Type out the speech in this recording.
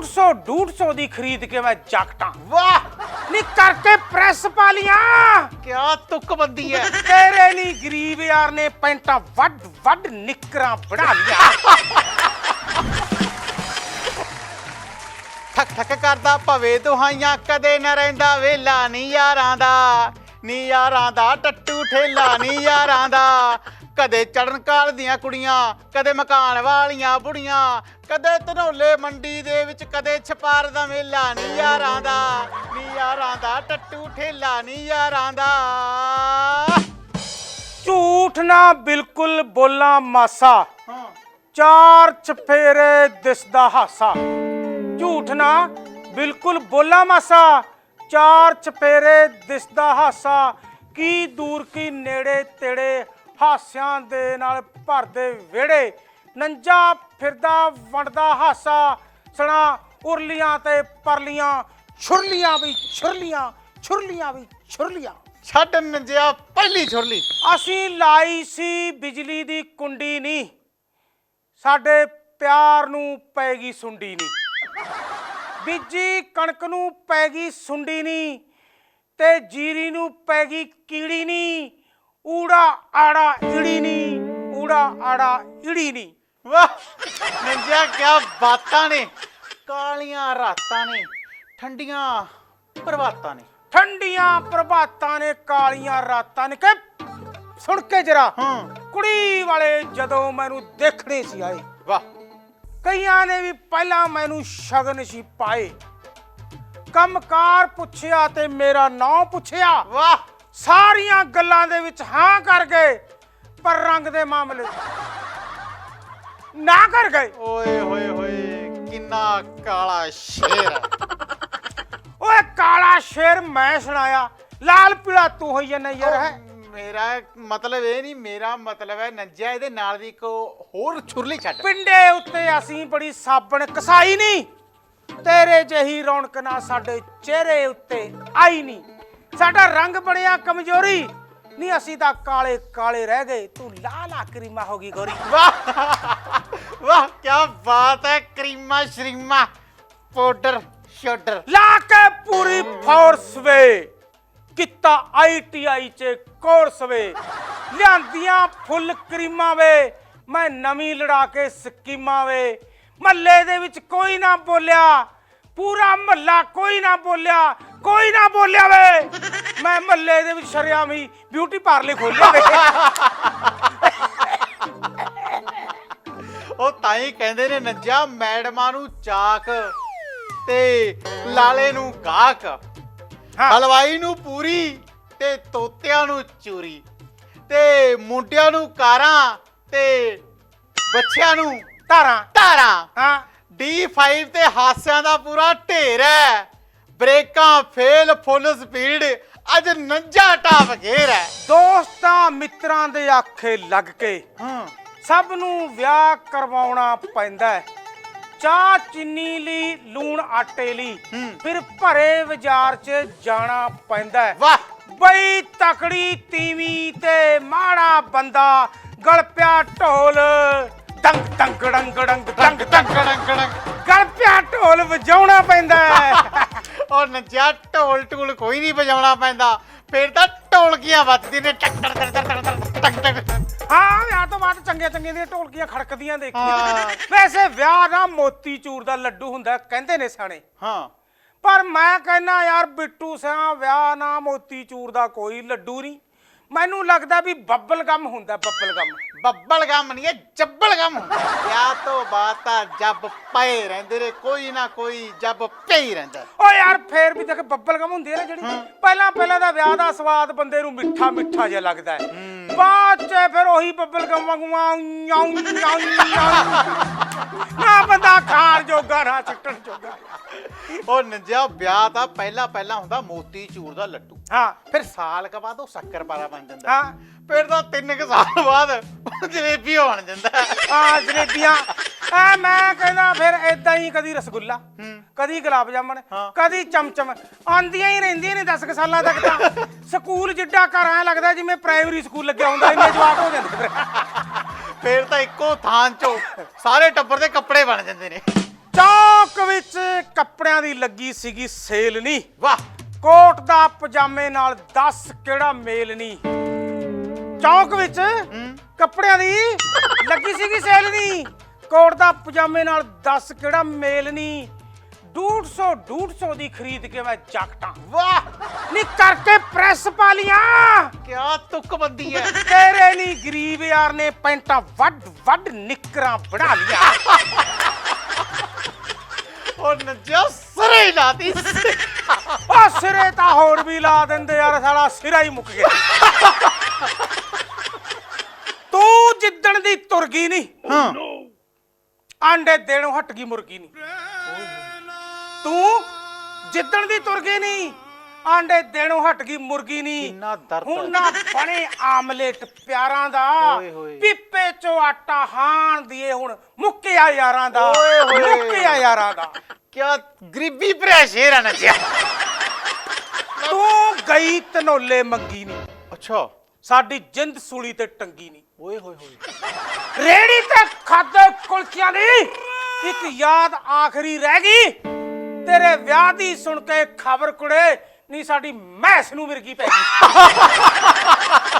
डेढ़ सौ डूढ़ सौ दी खरीद के मैं जाकटा वाह! नी करके प्रेस पा लिया। क्या तुक बंदी है? तेरे लिए गरीब यार ने पैंटा वड वड निकरा बढ़ा लिया। ਠਕ ਠਕ ਕਰਦਾ ਭਵੇ ਦੁਹਾਈਆਂ ਕਦੇ ਨਾ ਰਹਿੰਦਾ ਵੇਲਾ ਨੀ ਯਾਰਾਂ ਦਾ ਨੀ ਯਾਰਾਂ ਦਾ ਟੱਟੂ ਠੇਲਾ ਨੀ ਯਾਰਾਂ ਦਾ ਕਦੇ ਚੜਨ ਕਾਲ ਦੀਆਂ ਕੁੜੀਆਂ ਕਦੇ ਮਕਾਨ ਵਾਲੀਆਂ ਬੁੜੀਆਂ ਕਦੇ ਧਨੋਲੇ ਮੰਡੀ ਦੇ ਵਿੱਚ ਕਦੇ ਛਪਾਰ ਦਾ ਮੇਲਾ ਨੀ ਯਾਰਾਂ ਦਾ ਨੀ ਯਾਰਾਂ ਦਾ ਟੱਟੂ ਠੇਲਾ ਨੀ ਯਾਰਾਂ ਦਾ। ਝੂਠ ਨਾ ਬਿਲਕੁਲ ਬੋਲਾਂ ਮਾਸਾ ਹਾਂ। ਚਾਰ ਚਫੇਰੇ ਦਿਸਦਾ ਹਾਸਾ। ਝੂਠ ਨਾ ਬਿਲਕੁਲ ਬੋਲਾ ਮਾਸਾ ਚਾਰ ਚਫੇਰੇ ਦਿਸਦਾ ਹਾਸਾ ਕੀ ਦੂਰ ਕੀ ਨੇੜੇ ਤੇੜੇ ਹਾਸਿਆਂ ਦੇ ਨਾਲ ਭਰਦੇ ਵਿਹੜੇ ਨੰਜਾ ਫਿਰਦਾ ਵੰਡਦਾ ਹਾਸਾ ਸਣਾ ਉਰਲੀਆਂ ਤੇ ਪਰਲੀਆਂ ਛੁਰਲੀਆਂ ਵੀ ਛੁਰਲੀਆਂ ਛੁਰਲੀਆਂ ਵੀ ਛੁਰਲੀਆਂ। ਛੱਡ ਨੰਜਿਆ ਪਹਿਲੀ ਛੁਰਲੀ। ਅਸੀਂ ਲਾਈ ਸੀ ਬਿਜਲੀ ਦੀ ਕੁੰਡੀ ਨਹੀਂ ਸਾਡੇ ਪਿਆਰ ਨੂੰ ਪੈ ਗਈ ਸੁੰਡੀ ਨਹੀਂ। ਬੀਜੀ ਕਣਕ ਨੂੰ ਪੈ ਗਈ ਸੁੰਡੀ ਨਹੀਂ ਤੇ ਜੀਰੀ ਨੂੰ ਪੈ ਗਈ ਕੀੜੀ ਨਹੀਂ। ਊੜਾ ਆੜਾ ਈੜੀ ਨਹੀਂ ਊੜਾ ਆੜਾ ਈੜੀ ਨਹੀਂ ਵਾਹ! ਨੰਜਿਆ ਕਿਆ ਬਾਤਾਂ ਨੇ। ਕਾਲੀਆਂ ਰਾਤਾਂ ਨੇ ਠੰਡੀਆਂ ਪ੍ਰਭਾਤਾਂ ਨੇ। ਠੰਡੀਆਂ ਪ੍ਰਭਾਤਾਂ ਨੇ ਕਾਲੀਆਂ ਰਾਤਾਂ ਨੇ। ਕਿ ਸੁਣ ਕੇ ਜਰਾ ਹਾਂ। ਕੁੜੀ ਵਾਲੇ ਜਦੋਂ ਮੈਨੂੰ ਦੇਖਣੇ ਸੀ ਆਏ ਵਾਹ। ਕਈਆਂ ਨੇ ਵੀ ਪਹਿਲਾਂ ਮੈਨੂੰ ਸ਼ਗਨ ਸੀ ਪਾਏ। ਕੰਮਕਾਰ ਪੁੱਛਿਆ ਤੇ ਮੇਰਾ ਨਾਂ ਪੁੱਛਿਆ। ਵਾਹ। ਸਾਰੀਆਂ ਗੱਲਾਂ ਦੇ ਵਿੱਚ ਹਾਂ ਕਰ ਗਏ ਪਰ ਰੰਗ ਦੇ ਮਾਮਲੇ 'ਚ ਨਾ ਕਰ ਗਏ। ਓਏ ਹੋਏ ਹੋਏ ਕਿੰਨਾ ਕਾਲਾ ਸ਼ੇਰ ਹੈ ਓਏ ਕਾਲਾ ਸ਼ੇਰ ਮੈਂ ਸੁਣਾਇਆ ਲਾਲ ਪੀਲਾ ਤੂੰ ਹੋਈ ਜਾਂਦਾ ਯਾਰ ਹੈ? ਮੇਰਾ ਮਤਲਬ ਇਹ ਨਹੀਂ ਮੇਰਾ ਮਤਲਬ ਹੈ ਨੰਜਿਆ ਇਹਦੇ ਨਾਲ ਦੀ ਇੱਕ ਹੋਰ ਛੁਰਲੀ ਛੱਡ। ਪਿੰਡੇ ਉੱਤੇ ਅਸੀਂ ਬੜੀ ਸਾਬਣ ਕਸਾਈ ਨਹੀਂ ਤੇਰੇ ਜਿਹੀ ਰੌਣਕ ਨਾ ਸਾਡੇ ਚਿਹਰੇ ਉੱਤੇ ਆਈ ਨਹੀਂ। ਸਾਡਾ ਰੰਗ ਬਣਿਆ ਕਮਜ਼ੋਰੀ। ਨਹੀਂ ਅਸੀਂ ਤਾਂ ਕਾਲੇ ਕਾਲੇ ਰਹਿ ਗਏ। ਤੂੰ ਲਾਲਾ ਕਰੀਮਾ ਹੋ ਗਈ ਗੋਰੀ। ਵਾਹ। ਵਾਹ ਕੀ ਬਾਤ ਹੈ। ਕਰੀਮਾ ਸ਼ਰੀਮਾ ਪਾਊਡਰ ਸ਼ੋਡਰ। ਲਾ ਕੇ ਪੂਰੀ ਫੋਰਸ ਵੇ। ਕੀਤਾ ਆਈਟੀਆਈ ਚ ਕੋਰਸ ਵੇ। ਲਿਆਂਦੀਆਂ ਫੁੱਲ ਕਰੀਮਾਂ ਵੇ। ਮੈਂ ਨਵੀਂ ਲੜਾ ਕੇ ਸਕੀਮਾਂ ਵੇ। ਮਹੱਲੇ ਦੇ ਵਿੱਚ ਕੋਈ ਨਾ ਬੋਲਿਆ। ਪੂਰਾ ਮਹੱਲਾ ਕੋਈ ਨਾ ਬੋਲਿਆ। ਕੋਈ ਨਾ ਬੋਲਿਆ ਵੇ। ਮੈਂ ਮਹੱਲੇ ਦੇ ਵਿੱਚ ਸ਼ਰਿਆਮੀ ਬਿਊਟੀ ਪਾਰਲਰ ਖੋਲਿਆ ਵੇ। ਉਹ ਤਾਂ ਹੀ ਕਹਿੰਦੇ ਨੇ ਨੰਜਾ ਮੈਡਮਾਂ ਨੂੰ ਚਾਕ ਤੇ ਲਾਲੇ ਨੂੰ ਗਾਹਕ। ਹਾਂ। ਹਲਵਾਈ ਨੂੰ ਪੂਰੀ ਤੇ ਤੋਤਿਆਂ ਨੂੰ ਚੂਰੀ। ਤੇ ਮੁੰਡਿਆਂ ਨੂੰ ਕਾਰਾਂ ਤੇ ਬੱਚਿਆਂ ਨੂੰ ਧਾਰਾਂ। ਧਾਰਾਂ। ਹਾਂ। D5 ਤੇ ਹਾਸਿਆਂ ਦਾ ਪੂਰਾ ਢੇਰ ਹੈ। ਬ੍ਰੇਕਾਂ ਫੇਲ ਫੁੱਲ ਸਪੀਡ ਅੱਜ ਨੰਜਾ ਟਾਪ ਘੇਰ ਹੈ। ਦੋਸਤਾਂ ਮਿੱਤਰਾਂ ਦੇ ਆਖੇ ਲੱਗ ਕੇ ਹਾਂ। ਸਭ ਨੂੰ ਵਿਆਹ ਕਰਵਾਉਣਾ ਪੈਂਦਾ ਹੈ। ਚਾਹ ਚੀਨੀ ਲਈ ਲੂਣ ਆਟੇ ਲਈ ਹੂੰ। ਫਿਰ ਭਰੇ ਬਾਜ਼ਾਰ 'ਚ ਜਾਣਾ ਪੈਂਦਾ ਹੈ। ਵਾਹ। ਬਈ ਤਕੜੀ ਤੀਵੀਂ ਤੇ ਮਾੜਾ ਬੰਦਾ ਗਲ ਪਿਆ ਢੋਲ ਡੰਗ ਡੰਗ। ਡੰਗ ਡੰਗ ਡੰਗ ਡੰਗ। ਗਲ ਪਿਆ ਢੋਲ ਵਜਾਉਣਾ ਪੈਂਦਾ ਹੈ। ਉਹ ਨੰਜਾ ਢੋਲ ਢੂਲ ਕੋਈ ਨਹੀਂ ਵਜਾਉਣਾ ਪੈਂਦਾ। ਫਿਰ ਤਾਂ ਢੋਲਕੀਆਂ ਵੱਜਦੀਆਂ ਨੇ ਟਕ ਟਕ ਟਕ ਟਕ ਟਕ ਟਕ ਟਕ ਟਕ ਹਾਂ ਵਿਆਹ ਤੋਂ ਬਾਅਦ ਚੰਗੇ ਚੰਗੇ ਦੀਆਂ ਢੋਲਕੀਆਂ ਖੜਕਦੀਆਂ ਦੇਖੀਆਂ। ਹਾਂ। ਵੈਸੇ ਵਿਆਹ ਨਾ ਮੋਤੀ ਚੂਰ ਦਾ ਲੱਡੂ ਹੁੰਦਾ ਕਹਿੰਦੇ ਨੇ ਸਾਣੇ ਹਾਂ। ਪਰ ਮੈਂ ਕਹਿੰਨਾ ਯਾਰ ਬਿੱਟੂ ਸਿਆ ਵਿਆਹ ਨਾ ਮੋਤੀ ਚੂਰ ਦਾ ਕੋਈ ਲੱਡੂ ਨਹੀਂ। ਮੈਨੂੰ ਲੱਗਦਾ ਵੀ ਬੱਬਲ ਗਮ ਹੁੰਦਾ ਬੱਬਲ ਗਮ। ਬੱਬਲ ਗਮ ਨਹੀਂ ਇਹ ਜੱਬਲ ਗਮ ਵਿਆਹ ਤੋਂ ਬਾਅਦ ਤਾਂ ਜੱਬ ਪਏ ਰਹਿੰਦੇ ਨੇ ਕੋਈ ਨਾ ਕੋਈ ਜੱਬ ਹੀ ਰਹਿੰਦਾ। ਓ ਯਾਰ ਫੇਰ ਵੀ ਦੇਖ ਬੱਬਲ ਗਮ ਹੁੰਦੀ ਹੈ ਨਾ ਜਿਹੜੀ। ਪਹਿਲਾਂ ਪਹਿਲਾਂ ਦਾ ਵਿਆਹ ਦਾ ਸਵਾਦ ਬੰਦੇ ਨੂੰ ਮਿੱਠਾ ਮਿੱਠਾ ਜਿਹਾ ਲੱਗਦਾ ਹੈ। ਬਾਅਦ ਚ ਫਿਰ ਉਹੀ ਬੱਬਲ ਗਮ ਵਾਂਗੂ ਆਉਂ ਆਉਂ ਆਉਂ ਨਾ ਬੰਦਾ ਖਾਣ ਜੋਗਾ ਨਾ ਜੋਗਾ ਉਹ ਨੰਜਿਆ ਵਿਆਹ ਤਾਂ ਪਹਿਲਾਂ ਪਹਿਲਾਂ ਹੁੰਦਾ ਮੋਤੀ ਚੂਰ ਦਾ ਲੱਡੂ। ਹਾਂ। ਫਿਰ ਸਾਲ ਕ ਬਾਅਦ ਉਹ ਸ਼ੱਕਰ ਪਾਰਾ ਬਣ ਜਾਂਦਾ। ਹਾਂ। ਫਿਰ ਤਾਂ ਤਿੰਨ ਕੁ ਸਾਲ ਬਾਅਦ ਜਲੇਬੀ ਬਣ ਜਾਂਦਾ। ਆ ਜਲੇਬੀਆਂ। ਐ ਮੈਂ ਕਹਿੰਦਾ ਫਿਰ ਏਦਾਂ ਹੀ ਕਦੀ ਰਸਗੁੱਲਾ। ਕਦੀ ਗੁਲਾਬ ਜਾਮਣ। ਕਦੀ ਚਮਚਮ। ਆਂਦੀਆਂ ਹੀ ਰਹਿੰਦੀਆਂ ਨੇ 10 ਸਾਲਾਂ ਤੱਕ ਤਾਂ। ਸਕੂਲ ਜਿੱਡਾ ਘਰ ਐ ਲੱਗਦਾ ਜਿਵੇਂ ਪ੍ਰਾਇਮਰੀ ਸਕੂਲ ਲੱਗਿਆ ਹੁੰਦਾ ਇੰਨੇ ਜਵਾਕ ਹੋ ਜਾਂਦੇ ਫਿਰ ਫਿਰ ਤਾਂ ਇੱਕੋ ਥਾਂ ਚੋਂ ਸਾਰੇ ਟੱਬਰ ਦੇ ਕੱਪੜੇ ਬਣ ਜਾਂਦੇ ਨੇ। ਚੌਕ ਵਿੱਚ ਕੱਪੜਿਆਂ ਦੀ ਲੱਗੀ ਸੀਗੀ ਸੇਲ ਨਹੀਂ ਵਾਹ। ਕੋਟ ਦਾ ਪਜਾਮੇ ਨਾਲ 10 ਕਿਹੜਾ ਮੇਲ ਨਹੀਂ ਚੌਂਕ ਵਿੱਚ ਕੱਪੜਿਆਂ ਦੀ ਲੱਗੀ ਸੀਗੀ ਸੇਲ ਨਹੀਂ ਕੋਟ ਦਾ ਪਜਾਮੇ ਨਾਲ 10 ਕਿਹੜਾ ਮੇਲ ਨਹੀਂ 150 150 ਦੀ ਖਰੀਦ ਕੇ ਮੈਂ ਜੈਕਟਾਂ ਵਾਹ। ਨੀ ਕਰਕੇ ਪ੍ਰੈਸ ਪਾ ਲੀਆਂ। ਕਿਆ ਤੁੱਕਬੰਦੀ ਹੈ ਤੇਰੇ ਨਹੀਂ ਗਰੀਬ ਯਾਰ ਨੇ ਪੈਂਟਾਂ ਵੱਡ ਵੱਡ ਨਿਕਰਾਂ ਬਣਾ ਲੀਆਂ। ਉਹ ਨੱਜਿਆ ਸਰੇ ਲਾਤੀ ਉਹ ਸਿਰੇ ਤਾਂ ਹੋਰ ਵੀ ਲਾ ਦਿੰਦੇ ਯਾਰ ਸਾਲਾ ਸਿਰਾ ਹੀ ਮੁੱਕ ਗਿਆ। ਤੂੰ ਜਿੱਦਣ ਦੀ ਤੁਰ ਗਈ ਨਹੀਂ ਹਾਂ। ਆਂਡੇ ਦੇਣੋਂ ਹਟ ਗਈ ਮੁਰਗੀ ਨਹੀਂ ਤੂੰ ਜਿੱਦਣ ਦੀ ਤੁਰ ਗਈ ਨਹੀਂ ਆਂਡੇ ਦੇਣੋਂ ਹਟ ਗਈ ਮੁਰਗੀ ਨਹੀਂ ਕਿੰਨਾ ਦਰਦ ਹੈ। ਹੁਣ ਨਾ ਬਣੇ ਆਮਲੇਟ ਪਿਆਰਾਂ ਦਾ। ਓਏ ਹੋਏ। ਪੀਪੇ ਚੋਂ ਆਟਾ ਹਾਣ ਦੀਏ ਹੁਣ ਮੁੱਕਿਆ ਯਾਰਾਂ ਦਾ। ਓਏ ਹੋਏ। ਮੁੱਕਿਆ ਯਾਰਾਂ ਦਾ। ਕਿਆ ਗਰੀਬੀ ਭਰਿਆ ਸ਼ੇਰ ਆ ਨੱਜਿਆ ਤੂੰ ਗਈ ਤਨੋਲੇ ਮੰਗੀ ਨਹੀਂ ਅੱਛਾ। ਸਾਡੀ ਜਿੰਦ ਸੂਲੀ ਤੇ ਟੰਗੀ ਨਹੀਂ ਓਏ ਹੋਏ ਹੋਏ। ਰੇੜੀ ਤੇ ਖਾਦੇ ਕੁਲਚਿਆਂ ਦੀ। ਇੱਕ ਯਾਦ ਆਖਰੀ ਰਹਿ ਗਈ। ਤੇਰੇ ਵਿਆਹ ਦੀ ਸੁਣ ਕੇ ਖਬਰ ਕੁੜੇ ਨਹੀਂ ਸਾਡੀ ਮੈਸ ਨੂੰ ਮਿਰਗੀ ਪੈ ਗਈ।